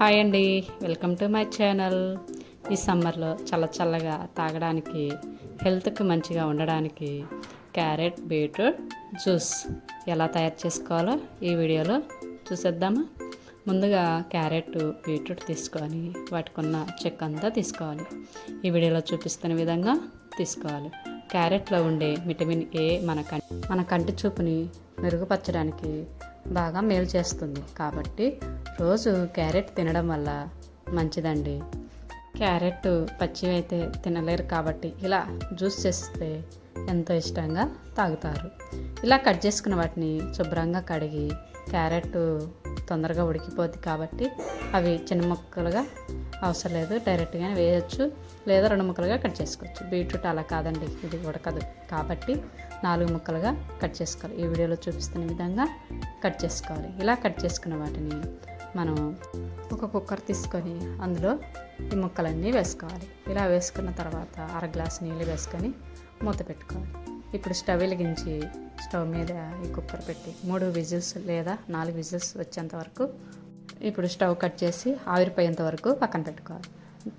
Hi అండి. Welcome to my channel. ఈ సమ్మర్లో చల్ల చల్లగా తాగడానికి హెల్త్కి మంచిగా ఉండడానికి క్యారెట్ బీట్రూట్ జ్యూస్ ఎలా తయారు చేసుకోవాలో ఈ వీడియోలో చూసేద్దామా? ముందుగా క్యారెట్ బీట్రూట్ తీసుకొని వాటికి ఉన్న చెక్క అంతా తీసుకోవాలి. ఈ వీడియోలో చూపిస్తున్న విధంగా తీసుకోవాలి. క్యారెట్లో ఉండే విటమిన్ ఏ మన కంటి మన కంటి చూపుని మెరుగుపరచడానికి బాగా మేలు చేస్తుంది. కాబట్టి రోజు క్యారెట్ తినడం వల్ల మంచిదండి. క్యారెట్ పచ్చివి అయితే తినలేరు కాబట్టి ఇలా జ్యూస్ చేస్తే ఎంతో ఇష్టంగా తాగుతారు. ఇలా కట్ చేసుకున్న వాటిని శుభ్రంగా కడిగి క్యారెట్ తొందరగా ఉడికిపోద్ది కాబట్టి అవి చిన్న ముక్కలుగా అవసరం లేదు. డైరెక్ట్గానే వేయచ్చు. లేదా రెండు ముక్కలుగా కట్ చేసుకోవచ్చు. బీట్రూట్ అలా కాదండి. ఇది ఉడకదు కాబట్టి నాలుగు ముక్కలుగా కట్ చేసుకోవాలి. ఈ వీడియోలో చూపిస్తున్న విధంగా కట్ చేసుకోవాలి. ఇలా కట్ చేసుకున్న వాటిని మనం ఒక కుక్కర్ తీసుకొని అందులో ఈ ముక్కలన్నీ వేసుకోవాలి. ఇలా వేసుకున్న తర్వాత అర గ్లాస్ నీళ్ళు వేసుకొని మూత పెట్టుకోవాలి. ఇప్పుడు స్టవ్ వెలిగించి స్టవ్ మీద ఈ కుక్కర్ పెట్టి మూడు విజిల్స్ లేదా నాలుగు విజిల్స్ వచ్చేంత వరకు ఇప్పుడు స్టవ్ కట్ చేసి ఆవిరిపోయేంత వరకు పక్కన పెట్టుకోవాలి.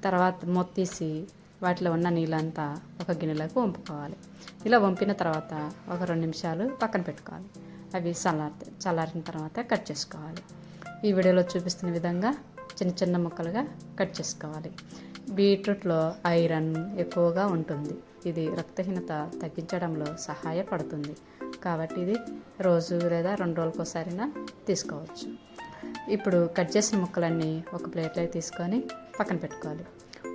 తర్వాత మొత్త తీసి వాటిలో ఉన్న నీళ్ళంతా ఒక గిన్నెలోకి వంపుకోవాలి. ఇలా వంపిన తర్వాత ఒక రెండు నిమిషాలు పక్కన పెట్టుకోవాలి. అవి చల్లారి చల్లారిన తర్వాత కట్ చేసుకోవాలి. ఈ వీడియోలో చూపిస్తున్న విధంగా చిన్న చిన్న ముక్కలుగా కట్ చేసుకోవాలి. బీట్రూట్లో ఐరన్ ఎక్కువగా ఉంటుంది. ఇది రక్తహీనత తగ్గించడంలో సహాయపడుతుంది. కాబట్టి ఇది రోజు లేదా రెండు రోజులకోసారైనా తీసుకోవచ్చు. ఇప్పుడు కట్ చేసిన ముక్కలన్నీ ఒక ప్లేట్లో తీసుకొని పక్కన పెట్టుకోవాలి.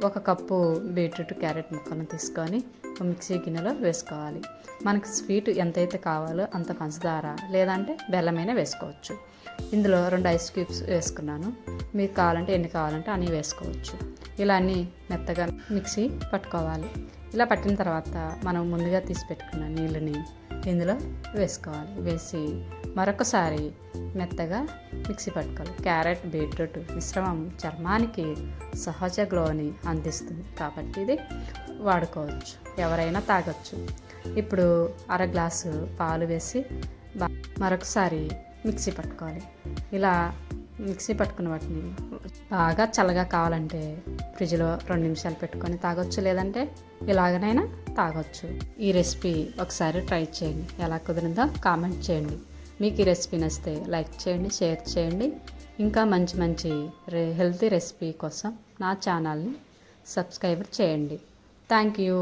ఒక కప్పు బీట్రూట్ క్యారెట్ ముక్కలను తీసుకొని ఒక మిక్సీ గిన్నెలో వేసుకోవాలి. మనకు స్వీట్ ఎంతైతే కావాలో అంత పంచదార లేదంటే బెల్లమైనా వేసుకోవచ్చు. ఇందులో రెండు ఐస్ క్యూబ్స్ వేసుకున్నాను. మీకు కావాలంటే ఎన్ని కావాలంటే అన్నీ వేసుకోవచ్చు. ఇలా అన్నీ మెత్తగా మిక్సీ పట్టుకోవాలి. ఇలా పట్టిన తర్వాత మనం ముందుగా తీసి పెట్టుకున్న నీళ్ళని ఇందులో వేసుకోవాలి. వేసి మరొకసారి మెత్తగా మిక్సీ పట్టుకోవాలి. క్యారెట్ బీట్రూట్ మిశ్రమం చర్మానికి సహజ గ్లోని అందిస్తుంది. కాబట్టి ఇది వాడుకోవచ్చు. ఎవరైనా తాగొచ్చు. ఇప్పుడు అర గ్లాసు పాలు వేసి బా- మరొకసారి మిక్సీ పట్టుకోవాలి. ఇలా మిక్సీ పట్టుకున్న వాటిని బాగా చల్లగా కావాలంటే ఫ్రిడ్జ్లో రెండు నిమిషాలు పెట్టుకొని తాగొచ్చు. లేదంటే ఇలాగనైనా తాగొచ్చు. ఈ రెసిపీ ఒకసారి ట్రై చేయండి. ఎలా కుదిరిందో కామెంట్ చేయండి. మీకు ఈ రెసిపీ నచ్చితే లైక్ చేయండి షేర్ చేయండి. ఇంకా మంచి మంచి రె హెల్తీ రెసిపీ కోసం నా ఛానల్ని సబ్స్క్రైబ్ చేయండి. Thank you.